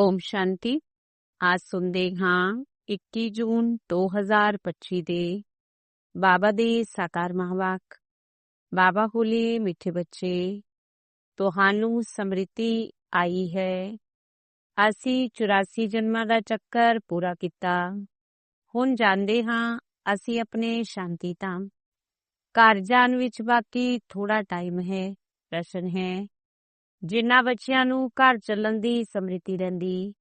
ਓਮ ਸ਼ਾਂਤੀ ਅੱਜ ਸੁਣਦੇ ਹਾਂ 21 ਜੂਨ 2025 ਦੇ ਬਾਬਾ ਦੇ ਸਾਕਾਰ ਮਹਾਵਾਕ ਬਾਬਾ ਹੋਲੇ ਮਿੱਠੇ ਬੱਚੇ ਤੁਹਾਨੂੰ ਸਮ੍ਰਿਤੀ ਆਈ ਹੈ ਅਸੀਂ 84 ਜਨਮਾਂ ਦਾ ਚੱਕਰ ਪੂਰਾ ਕੀਤਾ ਹੁਣ ਜਾਂਦੇ ਹਾਂ ਅਸੀਂ ਆਪਣੇ ਸ਼ਾਂਤੀ ਧਾਮ ਘਰ ਜਾਣ ਵਿੱਚ ਬਾਕੀ ਥੋੜਾ ਟਾਈਮ ਹੈ ਪ੍ਰਸ਼ਨ ਹੈ ਜਿਨ੍ਹਾਂ ਬੱਚਿਆਂ ਨੂੰ ਘਰ ਚੱਲਣ ਦੀ ਸਮ੍ਰਿਤੀ ਰਹਿੰਦੀ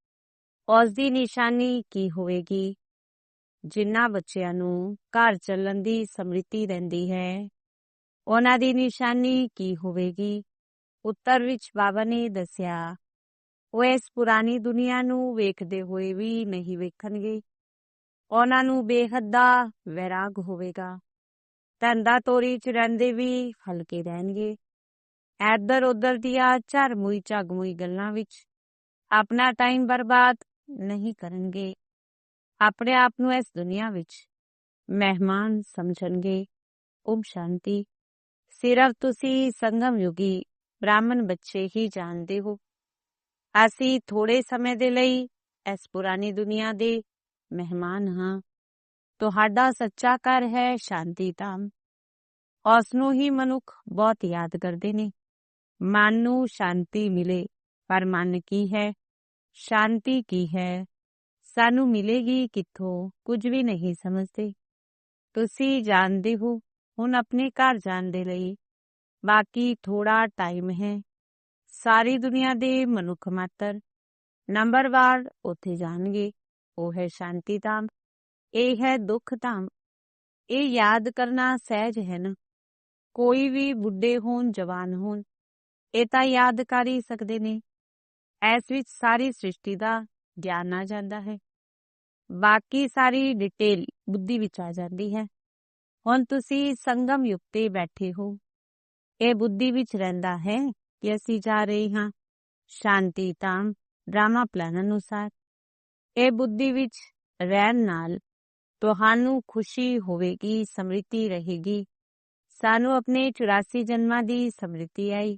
ਉਸ ਦੀ ਨਿਸ਼ਾਨੀ ਕੀ ਹੋਵੇਗੀ? ਜਿਨ੍ਹਾਂ ਬੱਚਿਆਂ ਨੂੰ ਘਰ ਚੱਲਣ ਦੀ ਸਮ੍ਰਿਤੀ ਰਹਿੰਦੀ ਹੈ, ਉਹਨਾਂ ਦੀ ਨਿਸ਼ਾਨੀ ਕੀ ਹੋਵੇਗੀ? ਉੱਤਰ ਵਿੱਚ ਬਾਬਾ ਨੇ ਦੱਸਿਆ, ਉਹ ਇਸ ਪੁਰਾਣੀ ਦੁਨੀਆ ਨੂੰ ਵੇਖਦੇ ਹੋਏ ਵੀ ਨਹੀਂ ਵੇਖਣਗੇ। ਉਹਨਾਂ ਨੂੰ ਬੇਹੱਦ ਦਾ ਵੈਰਾਗ ਹੋਵੇਗਾ। ਧੰਦਾ ਤੋਰੀ ਚ ਰਹਿੰਦੇ ਵੀ ਹਲਕੇ ਰਹਿਣਗੇ। ਇੱਧਰ ਉੱਧਰ ਦੀਆਂ ਝਰਮੂਈ ਝਗਮੂਈ ਗੱਲਾਂ ਵਿੱਚ ਆਪਣਾ ਟਾਈਮ ਬਰਬਾਦ ਨਹੀਂ ਕਰਨਗੇ। ਆਪਣੇ ਆਪ ਨੂੰ ਇਸ ਦੁਨੀਆ ਵਿੱਚ ਮਹਿਮਾਨ ਸਮਝਣਗੇ। ਓਮ ਸ਼ਾਂਤੀ। ਸਿਰਫ ਤੁਸੀਂ ਸੰਗਮ ਯੁਗੀ ਬ੍ਰਾਹਮਣ ਬੱਚੇ ਹੀ ਜਾਣਦੇ ਹੋ। ਅਸੀਂ ਥੋੜੇ ਸਮੇਂ ਦੇ ਲਈ ਇਸ ਪੁਰਾਣੀ ਦੁਨੀਆ ਦੇ ਮਹਿਮਾਨ ਹਾਂ। ਤੁਹਾਡਾ ਸੱਚਾ ਘਰ ਹੈ ਸ਼ਾਂਤੀ ਧਾਮ ਉਸ ਨੂੰ ਹੀ ਮਨੁੱਖ ਬਹੁਤ ਯਾਦ ਕਰਦੇ ਨੇ। ਮਨ ਨੂੰ ਸ਼ਾਂਤੀ ਮਿਲੇ, ਪਰ ਮਨ ਕੀ ਹੈ? ਸ਼ਾਂਤੀ ਕੀ ਹੈ? ਸਾਨੂੰ ਮਿਲੇਗੀ ਕਿੱਥੋਂ? ਕੁਝ ਵੀ ਨਹੀਂ ਸਮਝਦੇ। ਤੁਸੀਂ ਜਾਣਦੇ ਹੋ, ਹੁਣ ਆਪਣੇ ਘਰ ਜਾਣ ਦੇ ਲਈ। ਬਾਕੀ ਥੋੜਾ ਟਾਈਮ ਹੈ। ਸਾਰੀ ਦੁਨੀਆ ਦੇ ਮਨੁੱਖ ਮਾਤਰ। ਨੰਬਰਵਾਰ ਉੱਥੇ ਜਾਣਗੇ। ਉਹ ਹੈ ਸ਼ਾਂਤੀ ਧਾਮ ਇਹ ਹੈ ਦੁੱਖ ਧਾਮ ਇਹ ਯਾਦ ਕਰਨਾ ਸਹਿਜ ਹੈ ਨਾ। ਕੋਈ ਵੀ ਬੁੱਢੇ ਹੋਣ, ਜਵਾਨ ਹੋਣ ਇਹ ਤਾਂ ਯਾਦ ਕਰ ਹੀ ਸਕਦੇ ਨੇ। ਇਸ ਵਿੱਚ ਸਾਰੀ ਸ੍ਰਿਸ਼ਟੀ ਦਾ ਗਿਆਨ ਆ ਜਾਂਦਾ ਹੈ। ਬਾਕੀ ਸਾਰੀ ਡਿਟੇਲ ਬੁੱਧੀ ਵਿੱਚ ਆ ਜਾਂਦੀ ਹੈ। ਹੁਣ ਤੁਸੀਂ ਸੰਗਮ ਯੁਕਤੇ ਬੈਠੇ ਹੋ। ਇਹ ਬੁੱਧੀ ਵਿੱਚ ਰਹਿੰਦਾ ਹੈ ਕਿ ਅਸੀਂ ਜਾ ਰਹੇ ਹਾਂ ਸ਼ਾਂਤੀ ਧਾਮ ਡਰਾਮਾ ਪਲਾਨ ਅਨੁਸਾਰ। ਇਹ ਬੁੱਧੀ ਵਿੱਚ ਰਹਿਣ ਨਾਲ ਤੁਹਾਨੂੰ ਖੁਸ਼ੀ ਹੋਵੇਗੀ ਸਮ੍ਰਿਤੀ ਰਹੇਗੀ। ਸਾਨੂੰ ਆਪਣੇ 84 ਜਨਮਾਂ ਦੀ ਸਮ੍ਰਿਤੀ ਆਈ।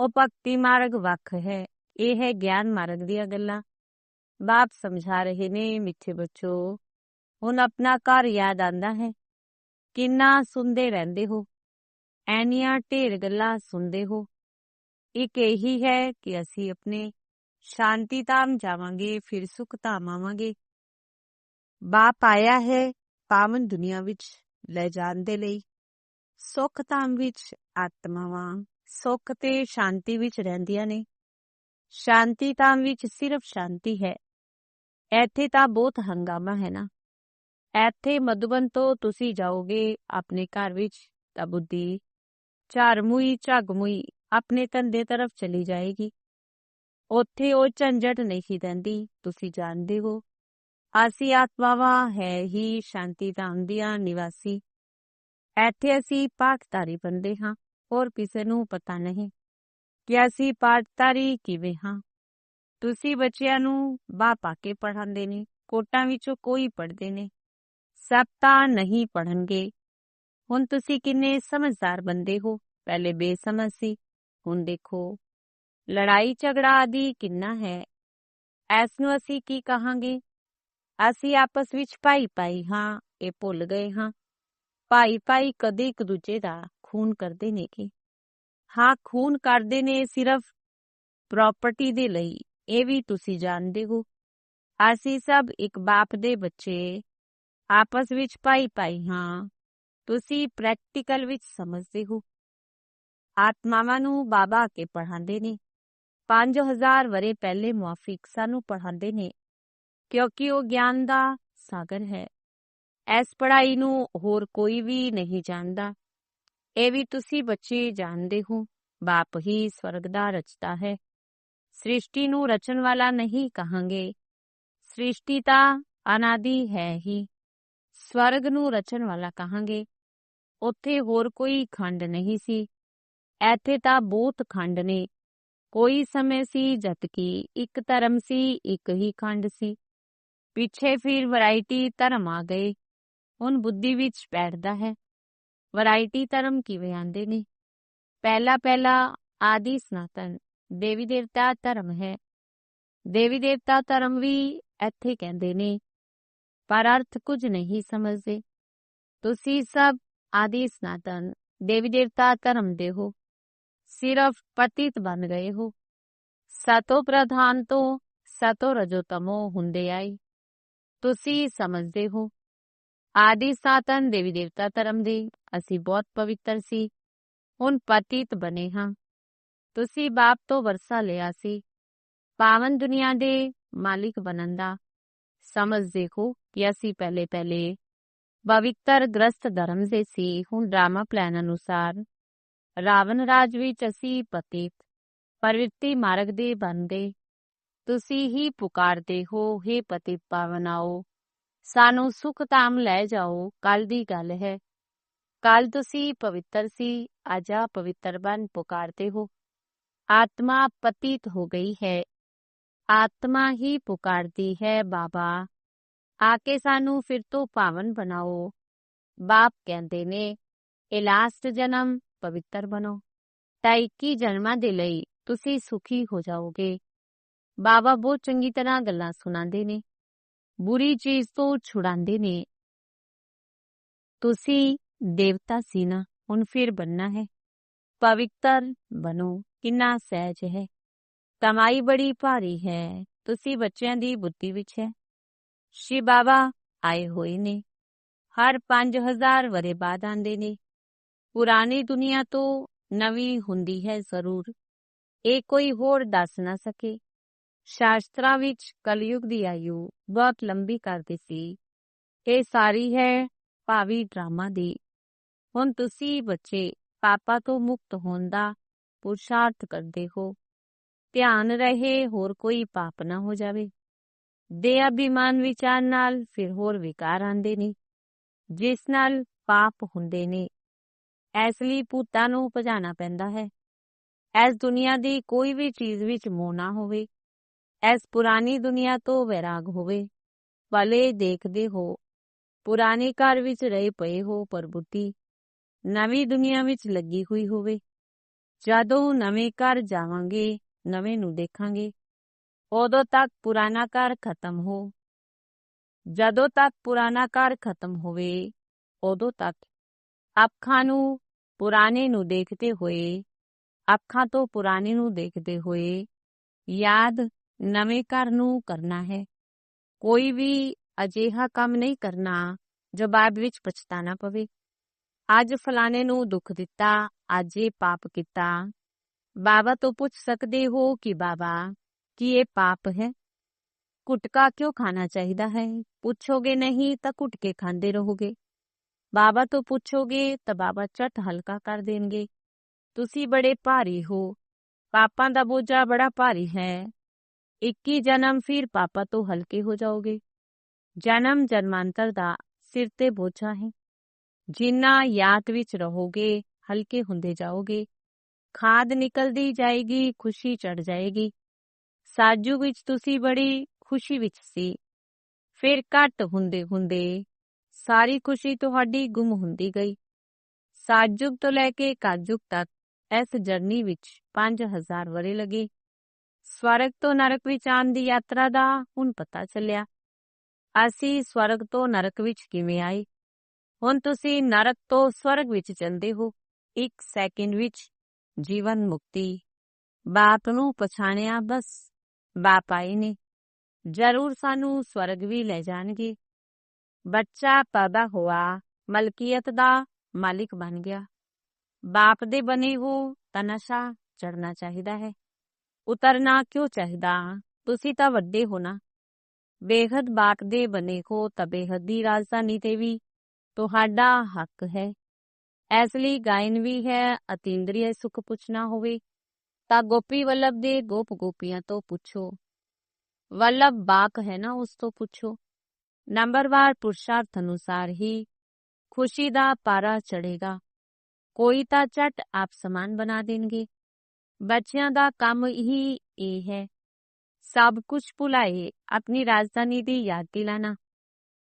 ਉਹ ਭਗਤੀ ਮਾਰਗ ਵੱਖ ਹੈ। ਇਹ ਹੈ ਗਿਆਨ ਮਾਰਗ ਦੀਆਂ ਗੱਲਾਂ। ਬਾਪ ਸਮਝਾ ਰਹੇ ਨੇ, ਮਿੱਠੇ ਬੱਚੋ, ਹੁਣ ਆਪਣਾ ਘਰ ਯਾਦ ਆਂਦਾ ਹੈ। ਕਿੰਨਾ ਸੁਣਦੇ ਰਹਿੰਦੇ ਹੋ। ਐਨੀਆਂ ਢੇਰ ਗੱਲਾਂ ਸੁਣਦੇ ਹੋ। ਇੱਕ ਇਹੀ ਹੈ ਕਿ ਅਸੀਂ ਆਪਣੇ ਸ਼ਾਂਤੀ ਧਾਮ ਜਾਵਾਂਗੇ, ਫਿਰ ਸੁਖ ਧਾਮ ਆਵਾਂਗੇ। ਬਾਪ ਆਇਆ ਹੈ ਪਾਵਨ ਦੁਨੀਆ ਵਿੱਚ ਲੈ ਜਾਣ ਦੇ ਲਈ। ਸੁਖ ਧਾਮ ਵਿੱਚ ਆਤਮਾਵਾਂ ਸੁੱਖ ਤੇ ਸ਼ਾਂਤੀ ਵਿੱਚ ਰਹਿੰਦੀਆਂ ਨੇ। ਸ਼ਾਂਤੀ ਧਾਮ ਵਿੱਚ ਸਿਰਫ ਸ਼ਾਂਤੀ ਹੈ। ਇੱਥੇ ਤਾਂ ਬਹੁਤ ਹੰਗਾਮਾ ਹੈ ਨਾ। ਇੱਥੇ ਮਧੁਬਨ ਤੋਂ ਤੁਸੀਂ ਜਾਓਗੇ ਆਪਣੇ ਘਰ ਵਿੱਚ ਤਾਂ ਬੁੱਧੀ ਝਾਰਮੂਈ ਝਗਮੂਈ ਆਪਣੇ ਧੰਦੇ ਤਰਫ ਚਲੀ ਜਾਏਗੀ। ਉੱਥੇ ਉਹ ਝੰਜਟ ਨਹੀਂ ਰਹਿੰਦੀ, ਤੁਸੀਂ ਜਾਣਦੇ ਹੋ। ਅਸੀਂ ਆਤਮਾਵਾਂ ਹੈ ਹੀ ਸ਼ਾਂਤੀ ਧਾਮ ਦੀਆਂ ਨਿਵਾਸੀ। ਇੱਥੇ ਅਸੀਂ ਪਾਠਧਾਰੀ ਬੰਦੇ ਹਾਂ। ਹੋਰ ਕਿਸੇ ਨੂੰ ਪਤਾ ਨਹੀਂ ਕਿ ਅਸੀਂ ਪਾਠਧਾਰੀ ਕਿਵੇਂ ਹਾਂ ਤੁਸੀਂ ਬੱਚਿਆਂ ਨੂੰ ਬਾਹ ਪਾ ਕੇ ਪੜ੍ਹਾਉਂਦੇ ਨੇ ਕੋਟਾਂ ਵਿੱਚੋਂ ਕੋਈ ਪੜ੍ਹਦੇ ਨੇ ਸਭ ਤਾਂ ਨਹੀਂ ਪੜਨਗੇ ਹੁਣ ਤੁਸੀਂ ਕਿੰਨੇ ਸਮਝਦਾਰ ਬੰਦੇ ਹੋ ਪਹਿਲੇ ਬੇਸਮਝ ਸੀ ਹੁਣ ਦੇਖੋ ਲੜਾਈ ਝਗੜਾ ਆਦਿ ਕਿੰਨਾ ਹੈ ਐਸ ਨੂੰ ਅਸੀਂ ਕੀ ਕਹਾਂਗੇ ਅਸੀਂ ਆਪਸ ਵਿੱਚ ਭਾਈ ਭਾਈ ਹਾਂ ਇਹ ਭੁੱਲ ਗਏ ਹਾਂ ਭਾਈ ਭਾਈ ਕਦੇ ਇੱਕ ਦੂਜੇ ਦਾ ਖੂਨ ਕਰਦੇ ਨੇ ਕਿ? ਹਾਂ, ਖੂਨ ਕਰਦੇ ਨੇ ਸਿਰਫ ਪ੍ਰਾਪਰਟੀ ਦੇ ਲਈ, ਇਹ ਵੀ ਤੁਸੀਂ ਜਾਣਦੇ ਹੋ। ਅਸੀਂ ਸਭ ਇੱਕ ਬਾਪ ਦੇ ਬੱਚੇ, ਆਪਸ ਵਿੱਚ ਭਾਈ ਭਾਈ ਹਾਂ, ਤੁਸੀਂ ਪ੍ਰੈਕਟੀਕਲ ਵਿੱਚ ਸਮਝਦੇ ਹੋ। ਆਤਮਾਵਾਂ ਨੂੰ ਬਾਬਾ ਕੇ ਪੜ੍ਹਾਉਂਦੇ ਨੇ। 5000 ਵਰੇ ਪਹਿਲੇ ਮੁਆਫਿਕ ਸਾਨੂੰ ਪੜ੍ਹਾਉਂਦੇ ਨੇ, ਕਿਉਂਕਿ ਉਹ ਗਿਆਨ ਦਾ ਸਾਗਰ ਹੈ। ਇਸ ਪੜ੍ਹਾਈ ਨੂੰ ਹੋਰ ਕੋਈ ਵੀ ਨਹੀਂ ਜਾਣਦਾ। ਇਹ ਵੀ ਤੁਸੀਂ ਬੱਚੇ ਜਾਣਦੇ ਹੋ, ਬਾਪ ਹੀ ਸਵਰਗ ਦਾ ਰਚਦਾ ਹੈ। ਸ੍ਰਿਸ਼ਟੀ ਨੂੰ ਰਚਣ ਵਾਲਾ ਨਹੀਂ ਕਹਾਂਗੇ। ਸ੍ਰਿਸ਼ਟੀ ਤਾਂ ਅਨਾਦੀ ਹੈ ਹੀ। ਸਵਰਗ ਨੂੰ ਰਚਣ ਵਾਲਾ ਕਹਾਂਗੇ। ਉੱਥੇ ਹੋਰ ਕੋਈ ਖੰਡ ਨਹੀਂ ਸੀ। ਇੱਥੇ ਤਾਂ ਬਹੁਤ ਖੰਡ ਨੇ। ਕੋਈ ਸਮੇਂ ਸੀ ਜਦ ਕਿ ਇੱਕ ਧਰਮ ਸੀ, ਇੱਕ ਹੀ ਖੰਡ ਸੀ। ਪਿੱਛੇ ਫਿਰ ਵੈਰਾਈਟੀ ਧਰਮ ਆ ਗਏ। ਹੁਣ ਬੁੱਧੀ ਵਿੱਚ ਬੈਠਦਾ ਹੈ। ਵੈਰਾਈਟੀ ਧਰਮ ਕਿਵੇਂ ਆਂਦੇ ਨੇ ਪਹਿਲਾ ਪਹਿਲਾ ਆਦਿ ਸਨਾਤਨ ਦੇਵੀ ਦੇਵਤਾ ਧਰਮ ਹੈ ਦੇਵੀ ਦੇਵਤਾ ਧਰਮ ਵੀ ਇੱਥੇ ਕਹਿੰਦੇ ਨੇ ਪਰ ਅਰਥ ਕੁਝ ਨਹੀਂ ਸਮਝਦੇ ਤੁਸੀਂ ਸਭ ਆਦਿ ਸਨਾਤਨ ਦੇਵੀ ਦੇਵਤਾ ਧਰਮ ਦੇ ਹੋ ਸਿਰਫ ਪਤਿਤ ਬਣ ਗਏ ਹੋ ਸਤੋ ਪ੍ਰਧਾਨ ਤੋਂ ਸਤੋ ਰਜੋ ਤਮੋ ਹੁੰਦੇ ਆਏ ਤੁਸੀਂ ਸਮਝਦੇ ਹੋ ਆਦਿ ਸਾਤਨ ਦੇਵੀ ਦੇਵਤਾ ਧਰਮ ਦੇ, ਅਸੀਂ ਬਹੁਤ ਪਵਿੱਤਰ ਸੀ। ਹੁਣ ਪਤੀਤ ਬਨੇ ਹਾਂ। ਤੁਸੀਂ ਬਾਪ ਤੋਂ ਵਰਸਾ ਲਿਆ ਸੀ। ਪਾਵਨ ਦੁਨੀਆ ਦੇ ਮਾਲਿਕ ਬਣਨ ਦਾ। ਸਮਝ ਦੇਖੋ ਕਿ ਅਸੀਂ ਪਹਿਲੇ ਪਹਿਲੇ ਪਵਿੱਤਰ ਗ੍ਰਸਤ ਧਰਮ ਦੇ ਸੀ। ਹੁਣ ਡਰਾਮਾ ਪਲਾਨ ਅਨੁਸਾਰ ਰਾਵਣ ਰਾਜ ਵਿੱਚ ਅਸੀਂ ਪਤਿਤ, ਪਰਵਿਰਤੀ ਮਾਰਗ ਦੇ ਬੰਦੇ ਤੁਸੀਂ ਹੀ ਪੁਕਾਰਦੇ ਹੋ हे ਪਤਿਤ ਪਾਵਨਾਓ ਸਾਨੂੰ ਸੁਖ ਧਾਮ ਲੈ ਜਾਓ ਕੱਲ ਦੀ ਗੱਲ ਹੈ। ਕੱਲ ਤੁਸੀਂ ਪਵਿੱਤਰ ਸੀ, ਅੱਜ ਆ ਪਵਿੱਤਰ ਬਨ ਪੁਕਾਰਦੇ ਹੋ। ਆਤਮਾ ਪਤਿਤ ਹੋ ਗਈ ਹੈ। ਆਤਮਾ ਹੀ ਪੁਕਾਰਦੀ ਹੈ, ਬਾਬਾ, ਆ ਕੇ ਸਾਨੂੰ ਫਿਰ ਤੋਂ ਪਾਵਨ ਬਣਾਓ। ਬਾਪ ਕਹਿੰਦੇ ਨੇ ਇਹ ਲਾਸਟ ਜਨਮ ਪਵਿੱਤਰ ਬਣੋ। ਤਾਂ 21 ਜਨਮਾਂ ਦੇ ਲਈ ਤੁਸੀਂ ਸੁਖੀ ਹੋ ਜਾਓਗੇ। ਬਾਬਾ ਬਹੁਤ ਚੰਗੀ ਤਰ੍ਹਾਂ ਗੱਲਾਂ ਸੁਣਾਉਂਦੇ ਨੇ। ਬੁਰੀ ਚੀਜ਼ ਤੋਂ ਛੁਡਾਉਂਦੇ ਨੇ। ਤੁਸੀਂ ਦੇਵਤਾ ਸੀ ਨਾ, ਹੁਣ ਫਿਰ ਬੰਨਾ ਹੈ। ਪਵਿੱਤਰ ਬਣੋ, ਕਿੰਨਾ ਸਹਿਜ ਹੈ। ਕਮਾਈ ਬੜੀ ਭਾਰੀ ਹੈ, ਤੁਸੀਂ ਬੱਚਿਆਂ ਦੀ ਬੁੱਧੀ ਵਿੱਚ ਹੈ। ਸ਼ਿਵ ਬਾਬਾ ਆਏ ਹੋਏ ਨੇ। ਹਰ 5000 ਵਰੇ ਬਾਅਦ ਆਂਦੇ ਨੇ। ਪੁਰਾਣੀ ਦੁਨੀਆ ਤੋਂ ਨਵੀਂ ਹੁੰਦੀ ਹੈ ਜ਼ਰੂਰ। ਇਹ ਕੋਈ ਹੋਰ ਦੱਸ ਨਾ ਸਕੇ। ਸ਼ਾਸਤਰਾਂ ਵਿੱਚ ਕਲਯੁਗ ਦੀ ਆਯੂ ਬਹੁਤ ਲੰਬੀ ਕਰਦੇ ਸੀ। ਇਹ ਸਾਰੀ ਹੈ ਭਾਵੀ ਡਰਾਮਾ ਦੀ। ਹੁਣ ਤੁਸੀਂ ਬੱਚੇ ਪਾਪਾ ਤੋਂ ਮੁਕਤ ਹੋਣ ਦਾ ਪੁਰਸ਼ਾਰਥ ਕਰਦੇ ਹੋ। ਧਿਆਨ ਰਹੇ ਹੋਰ ਕੋਈ ਪਾਪ ਨਾ ਹੋ ਜਾਵੇ। ਦੇ ਅਭਿਮਾਨ ਵਿਚਾਰ ਨਾਲ ਫਿਰ ਹੋਰ ਵਿਕਾਰ ਆਂਦੇ ਨੇ, ਜਿਸ ਨਾਲ ਪਾਪ ਹੁੰਦੇ ਨੇ। ਇਸ ਲਈ ਭੂਤਾਂ ਨੂੰ ਭਜਾਣਾ ਪੈਂਦਾ ਹੈ। ਇਸ ਦੁਨੀਆ ਦੀ ਕੋਈ ਵੀ ਚੀਜ਼ ਵਿੱਚ ਮੋਹ ਨਾ ਹੋਵੇ। ਇਸ ਪੁਰਾਣੀ ਦੁਨੀਆ ਤੋਂ ਵੈਰਾਗ ਹੋਵੇ, ਭਲੇ ਦੇਖਦੇ ਹੋ। ਪੁਰਾਣੇ ਘਰ ਵਿੱਚ ਰਹੇ ਪਏ ਹੋ ਪਰ ਨਵੀਂ ਦੁਨੀਆ ਵਿੱਚ ਲੱਗੀ ਹੋਈ ਹੋਵੇ। ਜਦੋਂ ਨਵੇਂ ਘਰ ਜਾਵਾਂਗੇ, ਨਵੇਂ ਨੂੰ ਦੇਖਾਂਗੇ, ਉਦੋਂ ਤੱਕ ਪੁਰਾਣਾ ਘਰ ਖਤਮ ਹੋ। ਜਦੋਂ ਤੱਕ ਪੁਰਾਣਾ ਘਰ ਖਤਮ ਹੋਵੇ, ਉਦੋਂ ਤੱਕ ਅੱਖਾਂ ਨੂੰ ਪੁਰਾਣੇ ਨੂੰ ਦੇਖਦੇ ਹੋਏ, ਅੱਖਾਂ ਤੋਂ ਪੁਰਾਣੇ ਨੂੰ ਦੇਖਦੇ ਹੋਏ ਯਾਦ ਨਵੇਂ ਘਰ ਨੂੰ ਕਰਨਾ ਹੈ। ਕੋਈ ਵੀ ਅਜਿਹਾ ਕੰਮ ਨਹੀਂ ਕਰਨਾ ਜੋ ਬਾਅਦ ਵਿੱਚ ਪਛਤਾਣਾ ਪਵੇ। ਅੱਜ ਫਲਾਣੇ ਨੂੰ ਦੁੱਖ ਦਿੱਤਾ, ਅੱਜ ਇਹ ਪਾਪ ਕੀਤਾ। ਬਾਬਾ ਤੋਂ ਪੁੱਛ ਸਕਦੇ ਹੋ ਕਿ ਬਾਬਾ, ਕੀ ਇਹ ਪਾਪ ਹੈ? ਕੁਟਕਾ ਕਿਉਂ ਖਾਣਾ ਚਾਹੀਦਾ ਹੈ? ਪੁੱਛੋਗੇ ਨਹੀਂ ਤਾਂ ਕੁੱਟ ਖਾਂਦੇ ਰਹੋਗੇ। ਬਾਬਾ ਤੋਂ ਪੁੱਛੋਗੇ ਤਾਂ ਬਾਬਾ ਝਟ ਹਲਕਾ ਕਰ ਦੇਣਗੇ। ਤੁਸੀਂ ਬੜੇ ਭਾਰੀ ਹੋ। ਪਾਪਾਂ ਦਾ ਬੋਝਾ ਬੜਾ ਭਾਰੀ ਹੈ। 21 ਜਨਮ ਫਿਰ ਪਾਪਾ ਤੋਂ ਹਲਕੇ ਹੋ ਜਾਓਗੇ। ਜਨਮ ਜਨਮਾਂਤਰ ਦਾ ਸਿਰ ਤੇ ਬੋਝਾ ਹੈ। ਜਿੰਨਾ ਯਾਦ ਵਿੱਚ ਰਹੋਗੇ, ਹਲਕੇ ਹੁੰਦੇ ਜਾਓਗੇ। ਖਾਦ ਨਿਕਲਦੀ ਜਾਏਗੀ, ਖੁਸ਼ੀ ਚੜ ਜਾਏਗੀ। ਸਾਜੂ ਵਿੱਚ ਤੁਸੀਂ ਬੜੀ ਖੁਸ਼ੀ ਵਿੱਚ ਸੀ। ਫਿਰ ਘੱਟ ਹੁੰਦੇ ਹੁੰਦੇ ਸਾਰੀ ਖੁਸ਼ੀ ਤੁਹਾਡੀ ਗੁੰਮ ਹੁੰਦੀ ਗਈ। ਸਾਜੁਗ ਤੋਂ ਲੈ ਕੇ ਕਾਜੁਗ ਤੱਕ ਇਸ ਜਰਨੀ ਵਿੱਚ 5000 ਵਰੇ ਲੱਗੇ। ਸਵਰਗ ਤੋਂ ਨਰਕ ਵਿੱਚ ਆਉਣ ਦੀ ਯਾਤਰਾ ਦਾ ਹੁਣ ਪਤਾ ਚੱਲਿਆ। ਅਸੀਂ ਸਵਰਗ ਤੋਂ ਨਰਕ ਵਿੱਚ ਕਿਵੇਂ ਆਏ? ਹੁਣ ਤੁਸੀਂ ਨਰਕ ਤੋਂ ਸਵਰਗ ਵਿੱਚ ਜਾਂਦੇ ਹੋ। ਇੱਕ ਸੈਕਿੰਡ ਵਿੱਚ ਜੀਵਨ ਮੁਕਤੀ। ਬਾਪ ਨੂੰ ਪਛਾਣਿਆ ਬਸ। ਬਾਪ ਆਏ ਨੇ। ਜ਼ਰੂਰ ਸਾਨੂੰ ਸਵਰਗ ਵੀ ਲੈ ਜਾਣਗੇ। ਬੱਚਾ ਪੈਦਾ ਹੋਆ, ਮਲਕੀਅਤ ਦਾ ਮਾਲਿਕ ਬਣ ਗਿਆ। ਬਾਪ ਦੇ ਬਣੇ ਹੋ ਤਾਂ ਨਸ਼ਾ ਚੜਨਾ ਚਾਹੀਦਾ ਹੈ। ਉਤਰਨਾ ਕਿਉਂ ਚਾਹੀਦਾ ਤੁਸੀਂ ਤਾਂ ਵੱਡੇ ਹੋ ਨਾ ਬੇਹਦ ਬਾਪ ਦੇ ਬਣੇ ਹੋ ਤਾਂ ਬੇਹਦ ਦੀ ਰਾਜਧਾਨੀ ਤੇ ਵੀ ਤੁਹਾਡਾ ਹੱਕ ਹੈ ਇਸ ਲਈ ਗਾਇਨ ਵੀ ਹੈ ਅਤਿੰਦਰੀय ਸੁਖ ਪੁੱਛਣਾ ਹੋਵੇ ਤਾਂ ਗੋਪੀ ਵੱਲਭ ਦੇ ਗੋਪ ਗੋਪੀਆਂ ਤੋਂ ਪੁੱਛੋ ਵੱਲਭ ਬਾਕ ਹੈ ਨਾ ਉਸ ਤੋਂ ਪੁੱਛੋ ਨੰਬਰਵਾਰ ਪੁਰਸ਼ਾਰਥ ਅਨੁਸਾਰ ਹੀ ਖੁਸ਼ੀ ਦਾ ਪਾਰਾ ਚੜੇਗਾ ਕੋਈ ਤਾਂ ਝਟ ਆਪ ਸਮਾਨ ਬਣਾ ਦੇਣਗੇ ਬੱਚਿਆਂ ਦਾ ਕੰਮ ਹੀ ਇਹ ਹੈ। ਸਭ ਕੁਝ ਭੁਲਾਏ, ਆਪਣੀ ਰਾਜਧਾਨੀ ਦੀ ਯਾਦ ਦਿਲਾਣਾ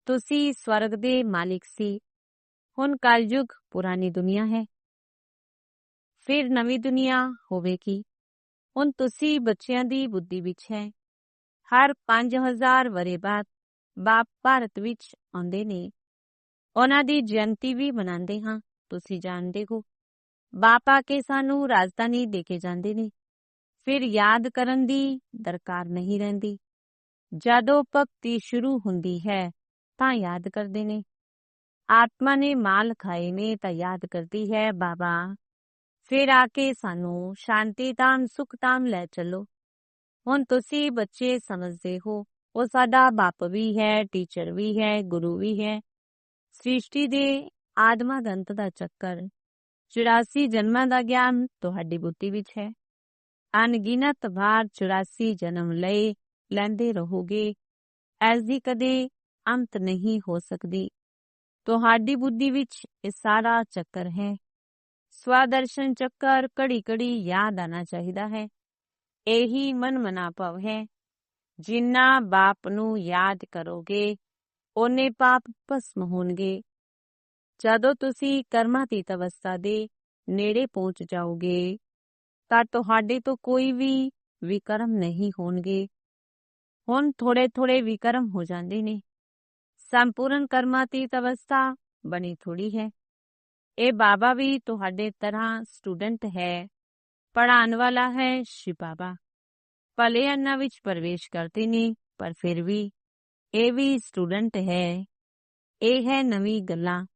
ਤੁਸੀਂ ਸਵਰਗ ਦੇ ਮਾਲਿਕ ਸੀ। ਹੁਣ ਕਲਯੁਗ ਪੁਰਾਣੀ ਦੁਨੀਆ ਹੈ। ਫਿਰ ਨਵੀਂ ਦੁਨੀਆ ਹੋਵੇਗੀ। ਹੁਣ ਤੁਸੀਂ ਬੱਚਿਆਂ ਦੀ ਬੁੱਧੀ ਵਿੱਚ ਹੈ। ਹਰ 5000 ਵਰੇ ਬਾਅਦ ਬਾਪ ਭਾਰਤ ਵਿੱਚ ਆਉਂਦੇ ਨੇ। ਉਹਨਾਂ ਦੀ ਜਯੰਤੀ ਵੀ ਮਨਾਉਂਦੇ ਹਾਂ। ਤੁਸੀਂ ਜਾਣਦੇ ਹੋ। ਬਾਪ ਆ ਕੇ ਸਾਨੂੰ ਰਾਜਧਾਨੀ ਦੇ ਕੇ ਜਾਂਦੇ ਨੇ। ਫਿਰ ਯਾਦ ਕਰਨ ਦੀ ਦਰਕਾਰ ਨਹੀਂ ਰਹਿੰਦੀ। ਜਦੋਂ ਭਗਤੀ ਸ਼ੁਰੂ ਹੁੰਦੀ ਹੈ, ਤਾਂ ਯਾਦ ਕਰਦੇ ਨੇ। ਆਤਮਾ ਨੇ ਮਾਲ ਖਾਏ ਨੇ, ਤਾਂ ਯਾਦ ਕਰਦੀ ਹੈ, ਬਾਬਾ, ਫਿਰ ਆ ਕੇ ਸਾਨੂੰ ਸ਼ਾਂਤੀ ਤਾਮ ਸੁਖ ਤਾਮ ਲੈ ਚੱਲੋ। ਹੁਣ ਤੁਸੀਂ ਬੱਚੇ ਸਮਝਦੇ ਹੋ, ਉਹ ਸਾਡਾ ਬਾਪ ਵੀ ਹੈ, ਟੀਚਰ ਵੀ ਹੈ, ਗੁਰੂ ਵੀ ਹੈ। ਸ੍ਰਿਸ਼ਟੀ ਦੇ ਆਦਮਾ ਦੰਤ ਦਾ ਚੱਕਰ 84 ਜਨਮਾਂ ਦਾ ਗਿਆਨ ਤੁਹਾਡੀ ਬੁੱਧੀ ਵਿੱਚ ਹੈ ਅਨਗਿਨਤ ਵਾਰ 84 ਜਨਮ ਲਏ ਲੈਂਦੇ ਰਹੋਗੇ ਐਸ ਦੀ ਕਦੇ ਅੰਤ ਨਹੀਂ ਹੋ ਸਕਦੀ ਤੁਹਾਡੀ ਬੁੱਧੀ ਵਿੱਚ ਇਹ ਸਾਰਾ ਚੱਕਰ ਹੈ ਸਵਾਦਰਸ਼ਨ ਚੱਕਰ ਕੜੀ ਕੜੀ ਯਾਦ ਆਣਾ ਚਾਹੀਦਾ ਹੈ ਇਹੀ ਮਨ ਮਨਾ ਭਵ ਹੈ ਜਿੰਨਾ ਬਾਪ ਨੂੰ ਯਾਦ ਕਰੋਗੇ ਉਹਨੇ ਪਾਪ ਭਸਮ ਹੋਣਗੇ ਜਦੋਂ ਤੁਸੀਂ ਕਰਮਾਤੀਤ ਅਵਸਥਾ ਦੇ ਨੇੜੇ ਪਹੁੰਚ ਜਾਓਗੇ, ਤਾਂ ਤੁਹਾਡੇ ਤੋਂ ਕੋਈ ਵੀ ਵਿਕਰਮ ਨਹੀਂ ਹੋਣਗੇ। ਹੁਣ ਥੋੜੇ ਥੋੜੇ ਵਿਕਰਮ ਹੋ ਜਾਂਦੇ ਨੇ। ਸੰਪੂਰਨ ਕਰਮਾਤੀਤ ਅਵਸਥਾ ਬਣੀ ਥੋੜੀ ਹੈ। ਇਹ ਬਾਬਾ ਵੀ ਤੁਹਾਡੇ ਤਰ੍ਹਾਂ ਸਟੂਡੈਂਟ ਹੈ ਪੜਾਉਣ ਵਾਲਾ ਹੈ ਸ਼ਿਵ ਬਾਬਾ ਭਲੇ ਅੰਨਾ ਵਿੱਚ ਪ੍ਰਵੇਸ਼ ਕਰਦੇ ਨੇ, ਪਰ ਫਿਰ ਵੀ ਇਹ ਵੀ ਸਟੂਡੈਂਟ ਹੈ। ਇਹ ਹੈ ਨਵੀਂ ਗੱਲਾਂ।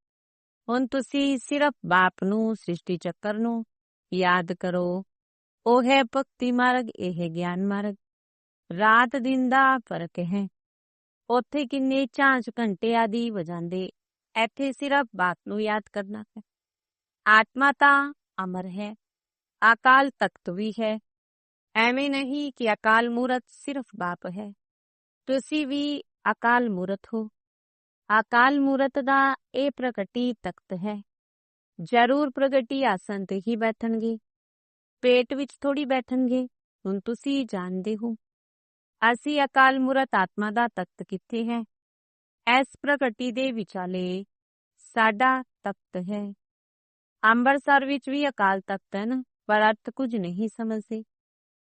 ਹੁਣ ਤੁਸੀਂ ਸਿਰਫ ਬਾਪ ਨੂੰ, ਸ੍ਰਿਸ਼ਟੀ ਚੱਕਰ ਨੂੰ ਯਾਦ ਕਰੋ। ਉਹ ਹੈ ਭਗਤੀ ਮਾਰਗ, ਇਹ ਗਿਆਨ ਮਾਰਗ। ਰਾਤ ਦਿਨ ਦਾ ਫ਼ਰਕ ਹੈ। ਉੱਥੇ ਕਿੰਨੇ ਝਾਂਜ ਘੰਟੇ ਆਦੀ ਵਜਾਂਦੇ ਇੱਥੇ ਸਿਰਫ ਬਾਤ ਨੂੰ ਯਾਦ ਕਰਨਾ ਹੈ। ਆਤਮਾ ਤਾਂ ਅਮਰ ਹੈ। ਅਕਾਲ ਤਖਤ ਵੀ ਹੈ। ਐਵੇਂ ਨਹੀਂ ਕਿ ਅਕਾਲ ਮੂਰਤ ਸਿਰਫ ਬਾਪ ਹੈ। ਤੁਸੀਂ ਵੀ ਅਕਾਲ ਮੂਰਤ ਹੋ। ਅਕਾਲ ਮੂਰਤ ਦਾ ਇਹ ਪ੍ਰਗਟੀ ਤਖਤ ਹੈ ਜ਼ਰੂਰ ਪ੍ਰਗਟੀ ਆਸਨ ਤੇ ਹੀ ਬੈਠਣਗੇ ਪੇਟ ਵਿੱਚ ਥੋੜੀ ਬੈਠਣਗੇ ਹੁਣ ਤੁਸੀਂ ਜਾਣਦੇ ਹੋ ਅਸੀਂ ਅਕਾਲ ਮੂਰਤ ਆਤਮਾ ਦਾ ਤਖਤ ਕਿੱਥੇ ਹੈ ਇਸ ਪ੍ਰਗਟੀ ਦੇ ਵਿਚਾਲੇ ਸਾਡਾ ਤਖਤ ਹੈ ਅੰਮ੍ਰਿਤਸਰ ਵਿੱਚ ਵੀ ਅਕਾਲ ਤਖਤ ਹੈ ਨਾ ਪਰ ਅਰਥ ਕੁਝ ਨਹੀਂ ਸਮਝਦੇ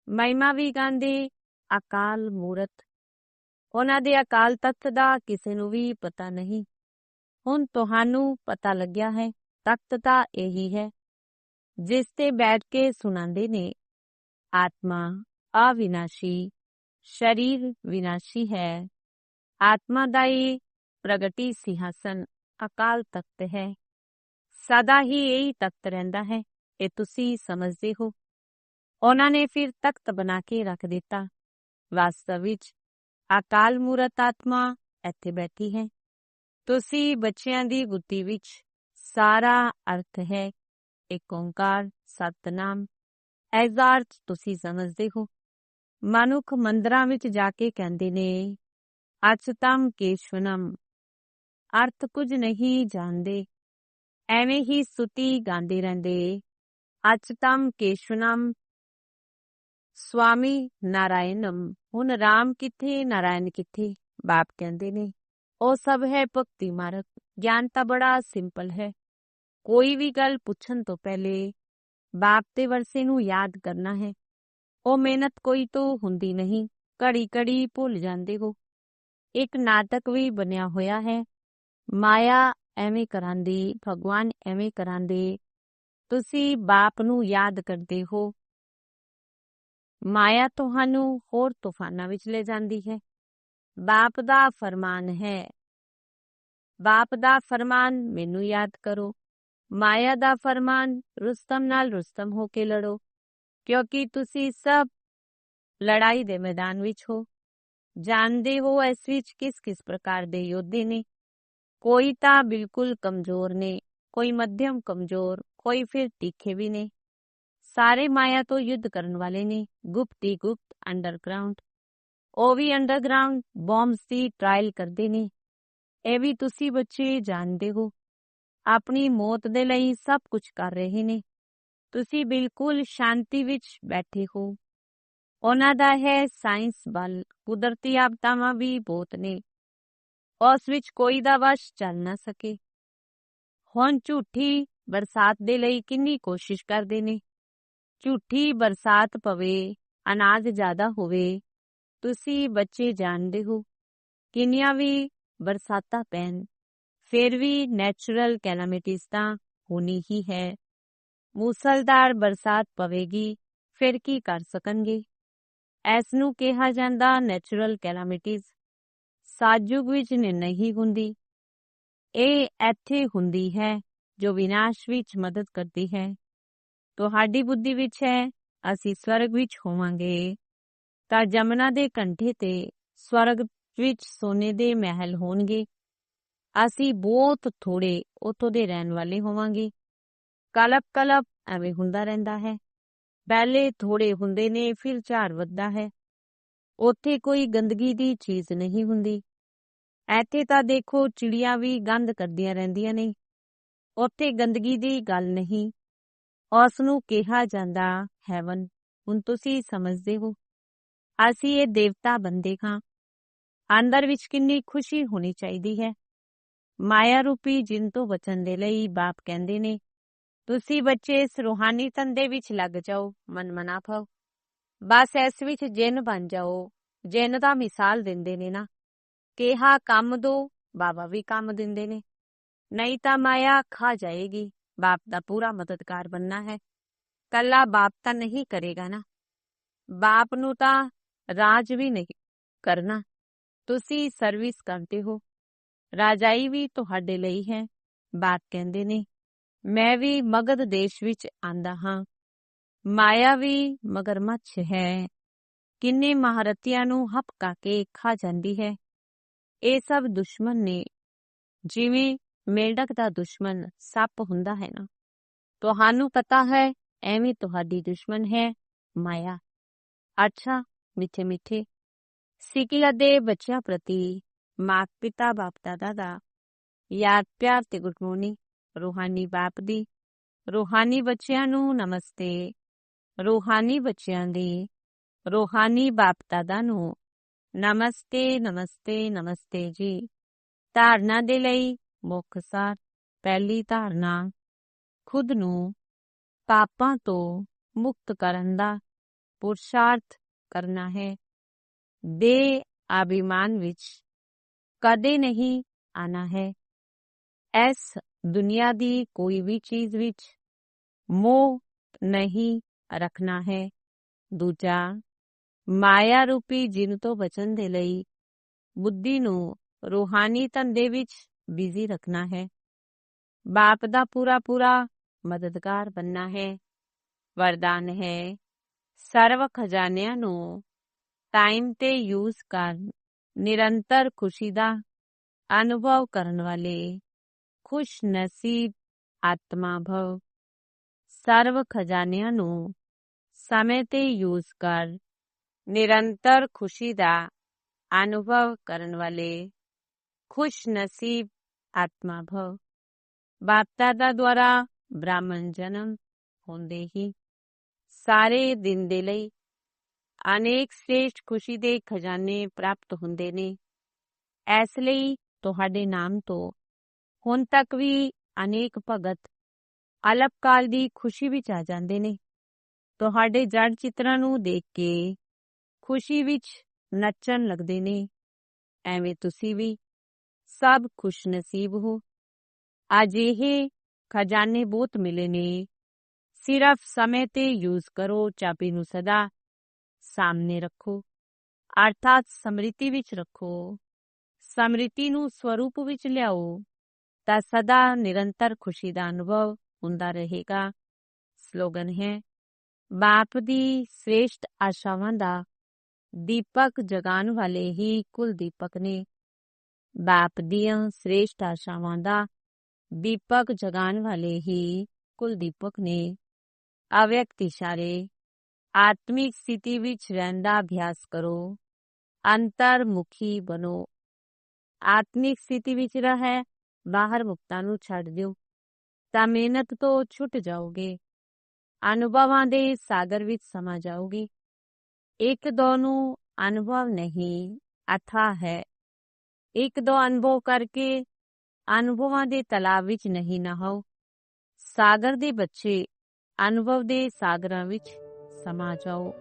ਮਹਿਮਾ ਵੀ ਗਾਂਦੇ ਅਕਾਲ ਮੂਰਤ ਉਹਨਾਂ ਦੇ ਅਕਾਲ ਤਖਤ ਦਾ ਕਿਸੇ ਨੂੰ ਵੀ ਪਤਾ ਨਹੀਂ। ਹੁਣ ਤੁਹਾਨੂੰ ਪਤਾ ਲੱਗਿਆ ਹੈ, ਤਖਤ ਤਾਂ ਇਹੀ ਹੈ, ਜਿਸ ਤੇ ਬੈਠ ਕੇ ਸੁਣਾਉਂਦੇ ਨੇ, ਆਤਮਾ ਅਵਿਨਾਸ਼ੀ, ਸ਼ਰੀਰ ਵਿਨਾਸ਼ੀ ਹੈ। ਆਤਮਾ ਦਾ ਇਹ ਪ੍ਰਗਟੀ ਸਿਹਾਸਨ ਅਕਾਲ ਤਖਤ ਹੈ। ਸਦਾ ਹੀ ਇਹੀ ਤਖਤ ਰਹਿੰਦਾ ਹੈ, ਇਹ ਤੁਸੀਂ ਸਮਝਦੇ ਹੋ। ਉਹਨਾਂ ਨੇ ਫਿਰ ਤਖਤ ਬਣਾ ਕੇ ਰੱਖ ਦਿੱਤਾ। ਵਾਸਤਵ ਵਿੱਚ ਅਕਾਲ ਮੂਰਤ ਆਤਮਾ ਇੱਥੇ ਬੈਠੀ ਹੈ। ਤੁਸੀਂ ਬੱਚਿਆਂ ਦੀ ਗੁੱਤੀ ਵਿੱਚ ਸਾਰਾ ਅਰਥ ਹੈ। ਇੱਕ ਓੰਕਾਰ, ਸਤਨਾਮ ਐਸਾ ਅਰਥ ਤੁਸੀਂ ਸਮਝਦੇ ਹੋ। ਮਨੁੱਖ ਮੰਦਰਾਂ ਵਿੱਚ ਜਾ ਕੇ ਕਹਿੰਦੇ ਨੇ ਅਚਤਮ ਕੇਸ਼ਵਨਮ ਅਰਥ ਕੁਝ ਨਹੀਂ ਜਾਣਦੇ। ਐਵੇਂ ਹੀ ਸੁਤੀ ਗਾਉਂਦੇ ਰਹਿੰਦੇ ਅਚਤਮ ਕੇਸ਼ਵਨਮ ਸਵਾਮੀ ਨਾਰਾਇਣਮ, ਹੁਣ ਰਾਮ ਕਿੱਥੇ, ਨਾਰਾਇਣ ਕਿੱਥੇ? ਬਾਪ ਕਹਿੰਦੇ ਨੇ, ਉਹ ਸਭ ਹੈ ਭਗਤੀ ਮਾਰਗ, ਗਿਆਨ ਤਾਂ ਬੜਾ ਸਿੰਪਲ ਹੈ। ਕੋਈ ਵੀ ਗੱਲ ਪੁੱਛਣ ਤੋਂ ਪਹਿਲੇ ਬਾਪ ਦੇ ਵਰਸੇ ਨੂੰ ਯਾਦ ਕਰਨਾ ਹੈ। ਉਹ ਮਿਹਨਤ ਕੋਈ ਤੋਂ ਹੁੰਦੀ ਨਹੀਂ ਘੜੀ ਘੜੀ ਭੁੱਲ ਜਾਂਦੇ ਹੋ। ਇੱਕ ਨਾਟਕ ਵੀ ਬਣਿਆ ਹੋਇਆ ਹੈ, ਮਾਇਆ ਐਵੇਂ ਕਰਾਂਦੀ, ਭਗਵਾਨ ਐਵੇਂ ਕਰਾਂਦੇ, ਤੁਸੀਂ ਬਾਪ ਨੂੰ ਯਾਦ ਕਰਦੇ ਹੋ। ਮਾਇਆ ਤੁਹਾਨੂੰ ਹੋਰ ਤੂਫਾਨਾਂ ਵਿੱਚ ਲੈ ਜਾਂਦੀ ਹੈ ਬਾਪ ਦਾ ਫਰਮਾਨ ਹੈ ਬਾਪ ਦਾ ਫਰਮਾਨ ਮੈਨੂੰ ਯਾਦ ਕਰੋ ਮਾਇਆ ਦਾ ਫਰਮਾਨ ਰੁਸਤਮ ਨਾਲ ਰੁਸਤਮ ਹੋ ਕੇ ਲੜੋ ਕਿਉਂਕਿ ਤੁਸੀਂ ਸਭ ਲੜਾਈ ਦੇ ਮੈਦਾਨ ਵਿੱਚ ਹੋ ਜਾਣਦੇ ਹੋ ਇਸ ਵਿੱਚ ਕਿਸ ਕਿਸ ਪ੍ਰਕਾਰ ਦੇ ਯੋਧੇ ਨੇ ਕੋਈ ਤਾਂ ਬਿਲਕੁਲ ਕਮਜ਼ੋਰ ਨੇ ਕੋਈ ਮੱਧਮ ਕਮਜ਼ੋਰ ਕੋਈ ਫਿਰ ਤਿੱਖੇ ਵੀ ਨੇ ਸਾਰੇ ਮਾਇਆ ਤੋਂ ਯੁੱਧ ਕਰਨ ਵਾਲੇ ਨੇ, ਗੁਪਤੀ ਗੁਪਤ ਅੰਡਰਗਰਾਉਂਡ। ਉਹ ਵੀ ਅੰਡਰਗਰਾਉਂਡ ਬੰਬਸ ਦੀ ਟ੍ਰਾਇਲ ਕਰਦੇ ਨੇ। ਇਹ ਵੀ ਤੁਸੀਂ ਬੱਚੇ ਜਾਣਦੇ ਹੋ। ਆਪਣੀ ਮੌਤ ਦੇ ਲਈ ਸਭ ਕੁਝ ਕਰ ਰਹੇ ਨੇ। ਤੁਸੀਂ ਬਿਲਕੁਲ ਸ਼ਾਂਤੀ ਵਿੱਚ ਬੈਠੇ ਹੋ। ਉਹਨਾਂ ਦਾ ਹੈ ਸਾਇੰਸ ਬਲ, ਕੁਦਰਤੀ ਆਪਦਾਵਾਂ ਵੀ ਬਹੁਤ ਨੇ। ਉਸ ਵਿੱਚ ਕੋਈ ਦਾ ਵਸ਼ ਚੱਲ ਨਾ ਸਕੇ। ਹੁਣ ਝੂਠੀ ਬਰਸਾਤ ਦੇ ਲਈ ਕਿੰਨੀ ਕੋਸ਼ਿਸ਼ ਕਰਦੇ ਨੇ। ਝੂਠੀ ਬਰਸਾਤ ਪਵੇ, ਅਨਾਜ ਜ਼ਿਆਦਾ ਹੋਵੇ। ਤੁਸੀਂ ਬੱਚੇ ਜਾਣਦੇ ਹੋ, ਕਿੰਨੀਆਂ ਵੀ ਬਰਸਾਤਾਂ ਪੈਣ, ਫਿਰ ਵੀ ਨੈਚੁਰਲ ਕੈਲਾਮਿਟੀਜ਼ ਤਾਂ ਹੋਣੀ ਹੀ ਹੈ। ਮੂਸਲਧਾਰ ਬਰਸਾਤ ਪਵੇਗੀ, ਫਿਰ ਕੀ ਕਰ ਸਕਣਗੇ? ਐਸ ਨੂੰ ਕਿਹਾ ਜਾਂਦਾ ਨੈਚੁਰਲ ਕੈਲਾਮਿਟੀਜ਼ ਸਾਜੂਗ ਵਿੱਚ ਨਹੀਂ ਹੁੰਦੀ। ਇਹ ਇੱਥੇ ਹੁੰਦੀ ਹੈ, ਜੋ ਵਿਨਾਸ਼ ਵਿੱਚ ਮਦਦ ਕਰਦੀ ਹੈ। ਤੁਹਾਡੀ ਬੁੱਧੀ ਵਿੱਚ ਹੈ, ਅਸੀਂ ਸਵਰਗ ਵਿੱਚ ਹੋਵਾਂਗੇ। ਤਾਂ ਜਮਨਾ ਦੇ ਕੰਢੇ ਤੇ ਸਵਰਗ ਵਿੱਚ ਸੋਨੇ ਦੇ ਮਹਿਲ ਹੋਣਗੇ। ਅਸੀਂ ਬਹੁਤ ਥੋੜੇ ਉਤੋਂ ਦੇ ਰਹਿਣ ਵਾਲੇ ਹੋਵਾਂਗੇ। ਕਲਪ ਕਲਪ ਐਵੇਂ ਹੁੰਦਾ ਰਹਿੰਦਾ ਹੈ। ਪਹਿਲੇ ਥੋੜੇ ਹੁੰਦੇ ਨੇ, ਫਿਰ ਝਾੜ ਵੱਧਦਾ ਹੈ। ਉੱਥੇ ਕੋਈ ਗੰਦਗੀ ਦੀ ਚੀਜ਼ ਨਹੀਂ ਹੁੰਦੀ। ਇੱਥੇ ਤਾਂ ਦੇਖੋ, ਚਿੜੀਆਂ ਵੀ ਗੰਦ ਕਰਦੀਆਂ ਰਹਿੰਦੀਆਂ ਨੇ। ਉੱਥੇ ਗੰਦਗੀ ਦੀ ਗੱਲ ਨਹੀਂ। ਉਸ ਨੂੰ ਕਿਹਾ ਜਾਂਦਾ, ਹੈਵਨ, ਹੁਣ ਤੁਸੀਂ ਸਮਝਦੇ ਹੋ। ਅਸੀਂ ਇਹ ਦੇਵਤਾ ਬੰਦੇ ਹਾਂ। ਅੰਦਰ ਵਿੱਚ ਕਿੰਨੀ ਖੁਸ਼ੀ ਹੋਣੀ ਚਾਹੀਦੀ ਹੈ। ਮਾਇਆ ਰੂਪੀ ਜਿੰਨ ਤੋਂ ਬਚਣ ਦੇ ਲਈ ਬਾਪ ਕਹਿੰਦੇ ਨੇ, ਤੁਸੀਂ ਬੱਚੇ ਇਸ ਰੂਹਾਨੀ ਤੰਦੇ ਵਿੱਚ ਲੱਗ ਜਾਓ, ਮਨ ਮਨਾ ਪਾਓ। ਬਸ ਇਸ ਵਿੱਚ ਜਿੰਨ ਬਣ ਜਾਓ, ਜਿੰਨ ਦਾ ਮਿਸਾਲ ਦਿੰਦੇ ਨੇ ਨਾ। ਕਿਹਾ ਕੰਮ ਦੋ, ਬਾਬਾ ਵੀ ਕੰਮ ਦਿੰਦੇ ਨੇ। ਨਹੀਂ ਤਾਂ ਮਾਇਆ ਖਾ ਜਾਏਗੀ। ਬਾਪ ਦਾ ਪੂਰਾ ਮਦਦਗਾਰ ਬੰਨਾ ਹੈ ਕੱਲਾ ਬਾਪ ਤਾਂ ਨਹੀਂ ਕਰੇਗਾ ਨਾ ਬਾਪ ਨੂੰ ਤਾਂ ਰਾਜ ਵੀ ਨਹੀਂ ਕਰਨਾ ਤੁਸੀਂ ਸਰਵਿਸ ਕਰਦੇ ਹੋ ਰਾਜਾਈ ਵੀ ਤੁਹਾਡੇ ਲਈ ਹੈ ਬਾਪ ਕਹਿੰਦੇ ਨੇ ਮੈਂ ਵੀ ਮਗਧ ਦੇਸ਼ ਵਿੱਚ ਆਂਦਾ ਹਾਂ ਮਾਇਆ ਵੀ ਮਗਰਮੱਛ ਹੈ ਕਿੰਨੇ ਮਹਾਰਤੀਆਂ ਨੂੰ ਹਪਕਾ ਕੇ ਖਾ ਜਾਂਦੀ ਹੈ ਇਹ ਸਭ ਦੁਸ਼ਮਣ ਨੇ ਜਿਵੇਂ ਮੇਢਕ ਦਾ ਦੁਸ਼ਮਣ ਸੱਪ ਹੁੰਦਾ ਹੈ ਨਾ। ਤੁਹਾਨੂੰ ਪਤਾ ਹੈ, ਐਵੇਂ ਤੁਹਾਡੀ ਦੁਸ਼ਮਣ ਹੈ, ਮਾਇਆ। ਅੱਛਾ, ਮਿੱਠੇ ਮਿੱਠੇ। ਸਿੱਕਿਆ ਦੇ ਬੱਚਿਆਂ ਪ੍ਰਤੀ ਮਾਤ ਪਿਤਾ ਬਾਪ ਦਾਦਾ ਦਾ ਯਾਦ, ਪਿਆਰ ਤੇ ਗੁੱਡ ਮਾਰਨਿੰਗ ਰੂਹਾਨੀ ਬਾਪ ਦੀ। ਰੂਹਾਨੀ ਬੱਚਿਆਂ ਨੂੰ ਨਮਸਤੇ। ਰੂਹਾਨੀ ਬੱਚਿਆਂ ਦੀ ਰੂਹਾਨੀ ਬਾਪ ਦਾਦਾ ਨੂੰ ਨਮਸਤੇ ਨਮਸਤੇ ਨਮਸਤੇ ਜੀ। ਧਾਰਨਾ ਦੇ ਲਈ ਮੁੱਖ ਪਹਿਲੀ ਧਾਰਨਾ ਖੁਦ ਨੂੰ ਪਾਪਾਂ ਤੋਂ ਮੁਕਤ ਕਰਨ ਦਾ ਪੁਰਸ਼ਾਰਥ ਕਰਨਾ ਹੈ। ਦੇ ਅਭਿਮਾਨ ਵਿੱਚ ਕਦੇ ਨਹੀਂ ਆਣਾ ਹੈ। ਇਸ ਦੁਨੀਆ ਦੀ ਕੋਈ ਵੀ ਚੀਜ਼ ਵਿੱਚ ਮੋਹ ਨਹੀਂ ਰੱਖਣਾ ਹੈ। ਦੂਜਾ, ਮਾਇਆ ਰੂਪੀ ਜਿਨ ਤੋਂ ਬਚਣ ਦੇ ਲਈ ਬੁੱਧੀ ਨੂੰ ਰੂਹਾਨੀ ਧੰਦੇ ਵਿੱਚ ਬਿਜ਼ੀ ਰੱਖਣਾ ਹੈ ਬਾਪ ਦਾ ਪੂਰਾ ਪੂਰਾ ਮਦਦਗਾਰ ਬੰਨਾ ਹੈ ਵਰਦਾਨ ਹੈ ਸਰਵ ਖਜ਼ਾਨਿਆਂ ਨੂੰ ਟਾਈਮ ਤੇ ਯੂਜ਼ ਕਰ ਨਿਰੰਤਰ ਖੁਸ਼ੀ ਦਾ ਅਨੁਭਵ ਕਰਨ ਵਾਲੇ ਖੁਸ਼ ਨਸੀਬ ਆਤਮਾ ਭਵ ਸਰਵ ਖਜ਼ਾਨਿਆਂ ਨੂੰ ਸਮੇਂ ਤੇ ਯੂਜ਼ ਕਰ ਨਿਰੰਤਰ ਖੁਸ਼ੀ ਦਾ ਅਨੁਭਵ ਕਰਨ ਵਾਲੇ ਖੁਸ਼ ਨਸੀਬ ਆਤਮਾ ਭਵ ਬਾਪਦਾਦਾ ਦੁਆਰਾ ਬ੍ਰਾਹਮਣ ਜਨਮ ਹੁੰਦੇ ਹੀ ਸਾਰੇ ਦਿਨ ਦੇ ਲਈ ਅਨੇਕ ਸ੍ਰੇਸ਼ਟ ਖੁਸ਼ੀ ਦੇ ਖਜ਼ਾਨੇ ਪ੍ਰਾਪਤ ਹੁੰਦੇ ਨੇ ਇਸ ਲਈ ਤੁਹਾਡੇ ਨਾਮ ਤੋਂ ਹੁਣ ਤੱਕ ਵੀ ਅਨੇਕ ਭਗਤ ਅਲਪ ਕਾਲ ਦੀ ਖੁਸ਼ੀ ਵਿੱਚ ਆ ਜਾਂਦੇ ਨੇ ਤੁਹਾਡੇ ਜੜ ਚਿੱਤਰਾਂ ਨੂੰ ਦੇਖ ਕੇ ਖੁਸ਼ੀ ਵਿੱਚ ਨੱਚਣ ਲੱਗਦੇ ਨੇ ਐਵੇਂ ਤੁਸੀਂ ਵੀ ਸਭ ਖੁਸ਼ ਨਸੀਬ ਹੋ ਅੱਜ ਇਹ ਖਜ਼ਾਨੇ ਬਹੁਤ ਮਿਲੇ ਨੇ ਸਿਰਫ ਸਮੇਂ ਤੇ ਯੂਜ਼ ਕਰੋ ਚਾਬੀ ਨੂੰ ਸਦਾ ਸਾਹਮਣੇ ਰੱਖੋ ਅਰਥਾਤ ਸਮ੍ਰਿਤੀ ਵਿੱਚ ਰੱਖੋ ਸਮ੍ਰਿਤੀ ਨੂੰ ਸਵਰੂਪ ਵਿੱਚ ਲਿਆਓ ਤਾਂ ਸਦਾ ਨਿਰੰਤਰ ਖੁਸ਼ੀ ਦਾ ਅਨੁਭਵ ਹੁੰਦਾ ਰਹੇਗਾ ਸਲੋਗਨ ਹੈ ਬਾਪ ਦੀ ਸ੍ਰੇਸ਼ਟ ਆਸ਼ਾਵਾਂ ਦਾ ਦੀਪਕ ਜਗਾਉਣ ਵਾਲੇ ਹੀ ਕੁਲ ਦੀਪਕ ਨੇ ਬਾਪ ਦੀਆਂ ਸ੍ਰੇਸ਼ਟ ਆਸ਼ਾਵਾਂ ਦਾ ਦੀਪਕ ਜਗਾਉਣ ਵਾਲੇ ਹੀ ਕੁਲਦੀਪਕ ਨੇ ਅਵਿਅਕਤ ਇਸ਼ਾਰੇ ਆਤਮਿਕ ਸਥਿਤੀ ਵਿੱਚ ਰਹਿਣ ਦਾ ਅਭਿਆਸ ਕਰੋ, ਅੰਤਰਮੁਖੀ ਬਣੋ। ਆਤਮਿਕ ਸਥਿਤੀ ਵਿੱਚ ਰਹੇ, ਬਾਹਰ ਮੁਕਤਾਂ ਨੂੰ ਛੱਡ ਦਿਓ। ਤਾਂ ਮਿਹਨਤ ਤੋਂ ਛੁੱਟ ਜਾਓਗੇ। ਅਨੁਭਵਾਂ ਦੇ ਸਾਗਰ ਵਿੱਚ ਸਮਾ ਜਾਓਗੇ। ਇੱਕ ਦੋ ਨੂੰ ਅਨੁਭਵ ਨਹੀਂ, ਅਥਾ ਹੈ। ਇੱਕ ਦੋ ਅਨੁਭਵ ਕਰਕੇ ਅਨੁਭਵਾਂ ਦੇ ਤਲਾਬ ਵਿੱਚ ਨਹੀਂ ਨਹਾਓ ਸਾਗਰ ਦੇ ਬੱਚੇ ਅਨੁਭਵ ਦੇ ਸਾਗਰਾਂ ਵਿੱਚ ਸਮਾ ਜਾਓ।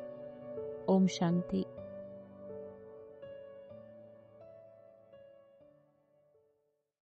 ਓਮ ਸ਼ਾਂਤੀ।